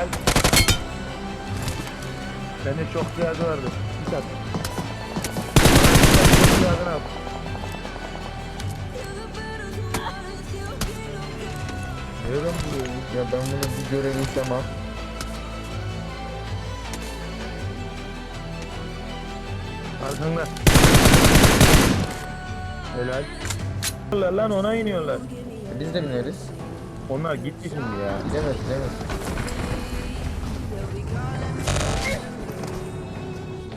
Helal. Bende çok ziyade vardı. Bir kat. Çok ne yap? Nereden buluyor? Ya ben bunu bir görebilsem ha. Arkanda. Helal. Lan ona iniyorlar. Biz de bineriz. Onlar gitti şimdi ya. Gidemez gidemez.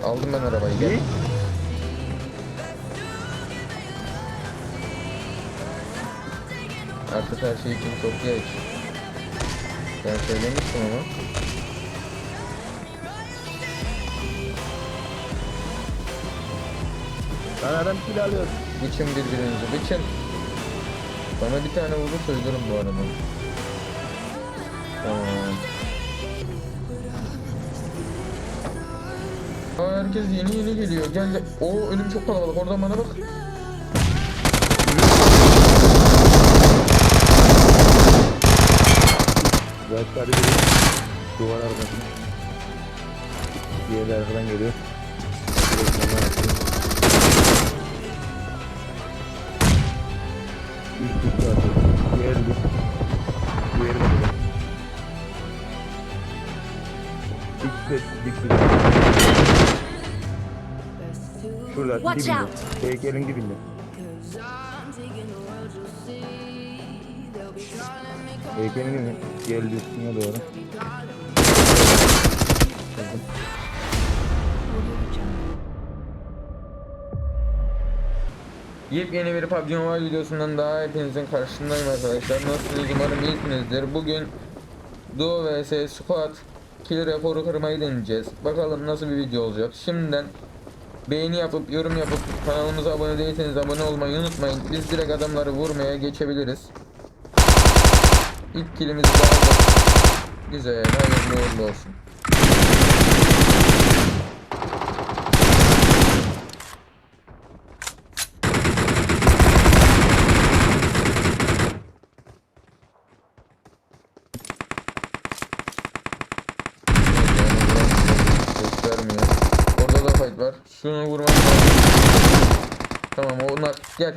Aldım ben arabayı gel. Artık her şey için çok geç. Ben söylemiştim ama. Lan adam kill alıyor. Biçin birbirinizi biçin. Bana bir tane vurursa ölürüm bu arada. Tamam. Aa, herkes yeni yeni geliyor. Gel gel. Oo önüm çok kalabalık. Oradan bana bak. Başları biri duvar arkasına. Diğeri de arkadan geliyor. Direkt yanına atıyor. Diğeri de. Diğeri de. İkisi de. Şurada Watch dibinde. out. Heykelin dibinde. Heykelin dibinde. Geldi üstüne doğru. Yepyeni bir PUBG Mobile videosundan daha hepinizin karşısındayım arkadaşlar. Nasılsınız umarım iyisinizdir. Bugün Duo vs Squad kill rekoru kırmayı deneyeceğiz. Bakalım nasıl bir video olacak. Şimdiden beğeni yapıp yorum yapıp kanalımıza abone değilseniz abone olmayı unutmayın. Biz direkt adamları vurmaya geçebiliriz. İlk killimizi de aldık. Güzel, hayırlı olsun. Var. Şunu vurmam lazım. Tamam o nak. Gel.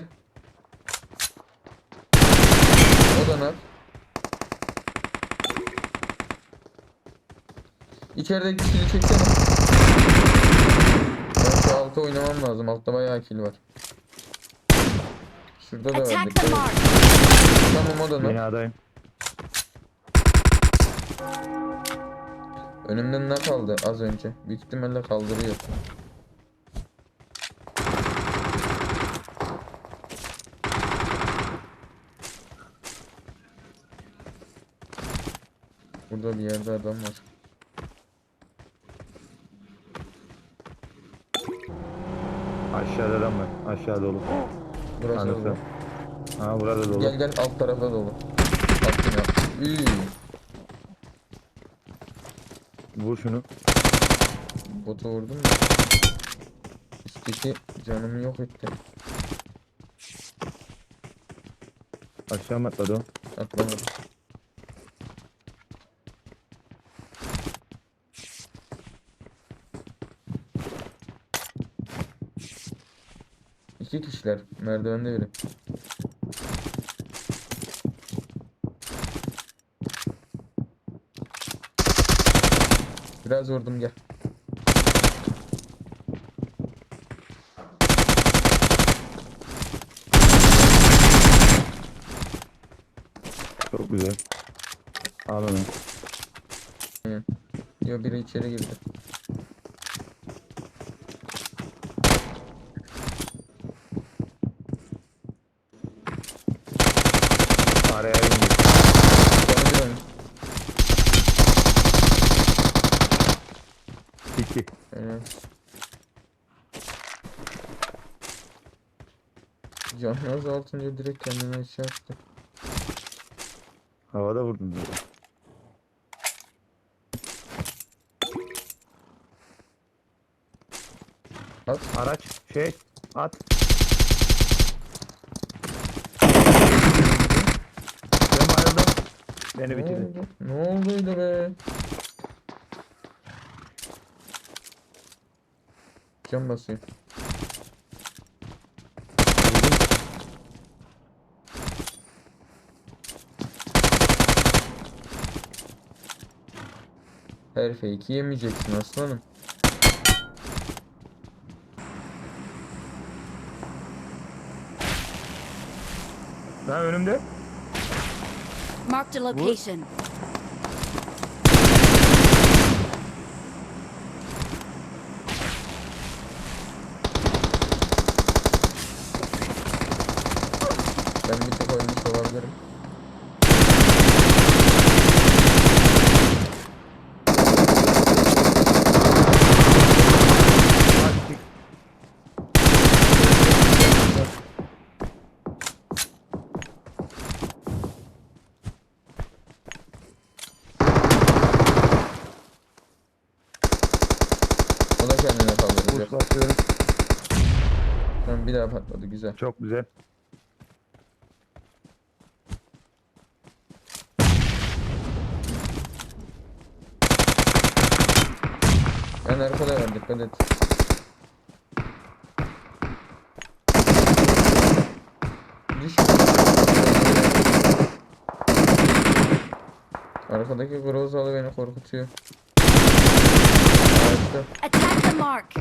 O da nak. İçerideki kili çeksene. Ben şu alta oynamam lazım. Altta bayağı kill var. Şurada da mark. Tamam o da nak. Binadayım. Önümden ne kaldı az önce? Büyük ihtimalle kaldırıyor. Burada bir yerde adam var. Aşağıda adam var. Aşağı dolu. Burası Anladım. dolu. Ha burada dolu. Gel gel alt tarafta dolu. Alt bina. Üy, Vur şunu. botu vurdum mu? Üstteki canımı yok etti. Aşağı mı atladı o? Atlamadı. İki kişiler. Merdivende biri. Biraz vurdum gel. Çok güzel. Al onu. Yo biri içeri girdi. Evet. Canı azaltınca direkt kendine şey yaptı. Havada zaten. Az At. Araç şey at. Ben bayıldım. Beni Ne bitirdi. oldu? Ne olduydu be? Cam basıyor. Her fake'i yemeyeceksin aslanım. Lan önümde. Marked a location. Ben bir tek çık. O da kendine kaldıracak. Buz basıyorum. Tamam bir daha patladı güzel. Çok güzel. En arkada var dikkat et. Düş. Arkadaki grozalı beni korkutuyor. Attack the mark.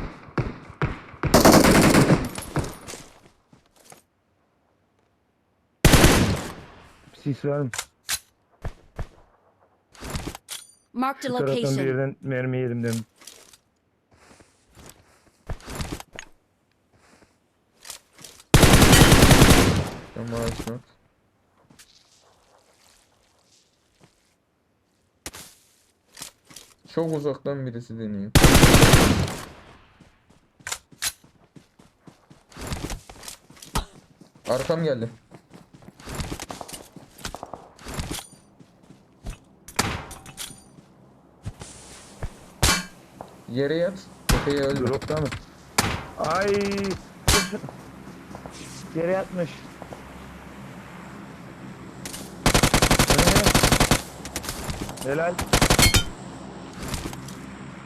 Sis mı? Marked a Bu taraftan bir location. yerden mermi yedim dedim. Ağaç not. Çok uzaktan birisi deniyor. Arkam geldi. Yere yat. Tepeye öldü. Dropta mı? Ay. Yere yatmış. Helal.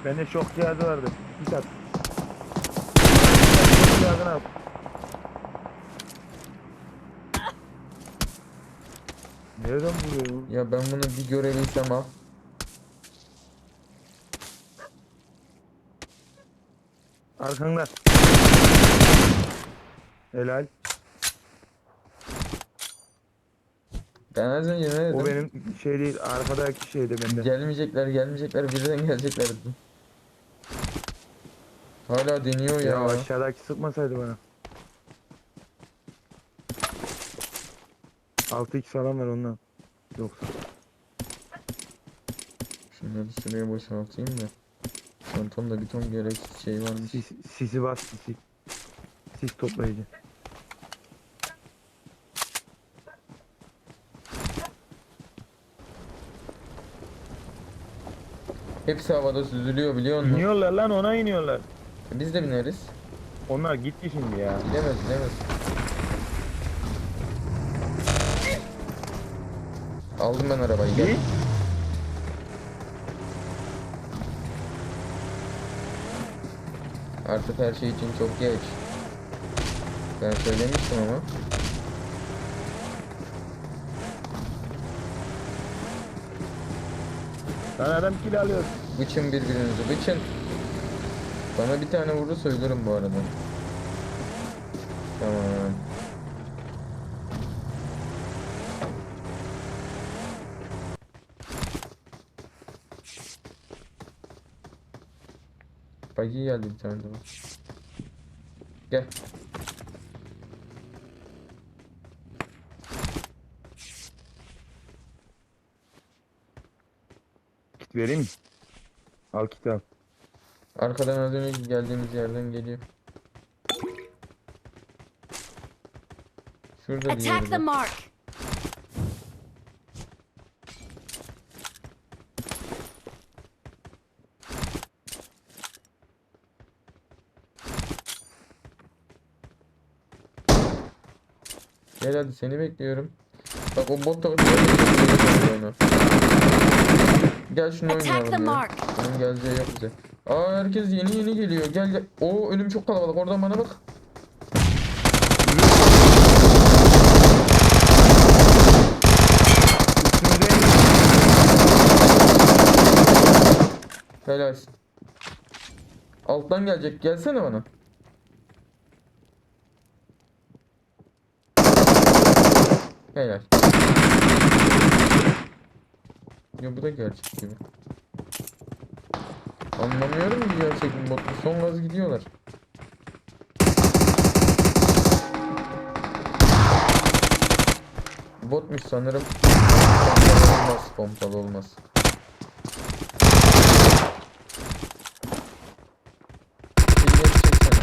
Bende şok cihazı vardı. Git at. Şok cihazını al. Nereden buluyor bu? Ya ben bunu bir görebilsem al. Arkanda. Helal. Ben az önce ne dedim? O benim şey değil, arkadaki şeydi bende. Gelmeyecekler gelmeyecekler birden gelecekler dedim. Hala deniyor ya. Ya aşağıdaki sıkmasaydı bana. 6x falan var ondan. Yoksa. Şunları şuraya boşaltayım da. Çantamda bir ton gereksiz şey varmış. Sis, sisi bas sisi. Sis toplayıcı. Hepsi havada süzülüyor biliyor musun? İniyorlar lan ona iniyorlar. Biz de bineriz. Onlar gitti şimdi ya. Gidemez gidemez. Aldım ben arabayı gel. Artık her şey için çok geç. Ben söylemiştim ama. Lan adam kill alıyor. Bıçın birbirinizi bıçın. Bana bir tane vurdu söylerim bu arada. Tamam. Bagi geldi bir tane daha. Gel. Kit vereyim mi? Al kitap. Arkadan az geldiğimiz yerden geliyor. Şurada Attack the mark. Gel hadi seni bekliyorum. Bak o bot da... Gel şunu oynayalım ya. Bunun geleceği yok bize. Aa herkes yeni yeni geliyor. Gel gel. Oo önüm çok kalabalık. Oradan bana bak. Helalsin. Alttan gelecek. Gelsene bana. Helal. Ya bu da gerçek gibi. Anlamıyorum ki gerçek mi bot mu? Son gaz gidiyorlar. Botmuş sanırım. Pompalı olmaz, pompalı olmaz. Bilmiyorum, çeksene.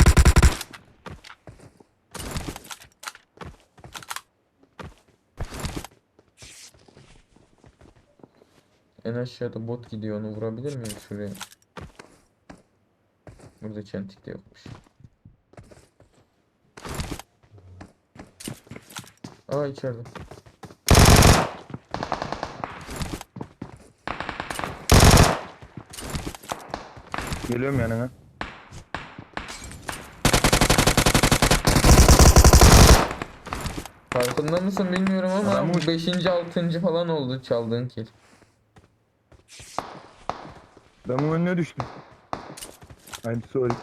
En aşağıda bot gidiyor onu vurabilir miyim şuraya? Burada çentik de yokmuş. Aa içeride. Geliyorum yanına. Farkında mısın bilmiyorum ama Adam uç- 5. 6. falan oldu çaldığın kill. Bunun önüne düştüm. I'm sorry.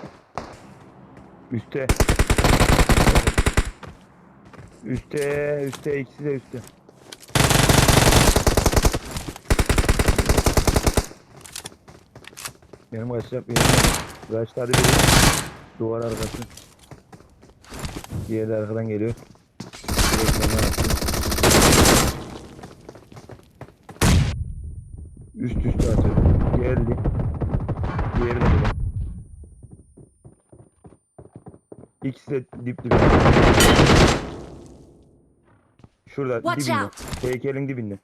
Üste. Üste, üste, ikisi de üste. Benim kaçacak bir yerim yok. Kaçtı biri. Duvar arkası. Diğeri arkadan geliyor. Direkt benden attı. Üst üste atıyor. Geldi. Diğeri de burada. İkisi de dip dibe. Şurada Watch dibinde. out. Heykelin dibinde.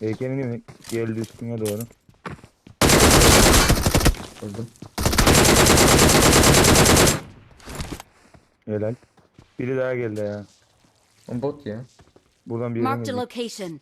Heykelin dibinde. Geldi üstüne doğru. Öldüm. Helal. Biri daha geldi ya. O bot ya. Buradan bir Marked a location.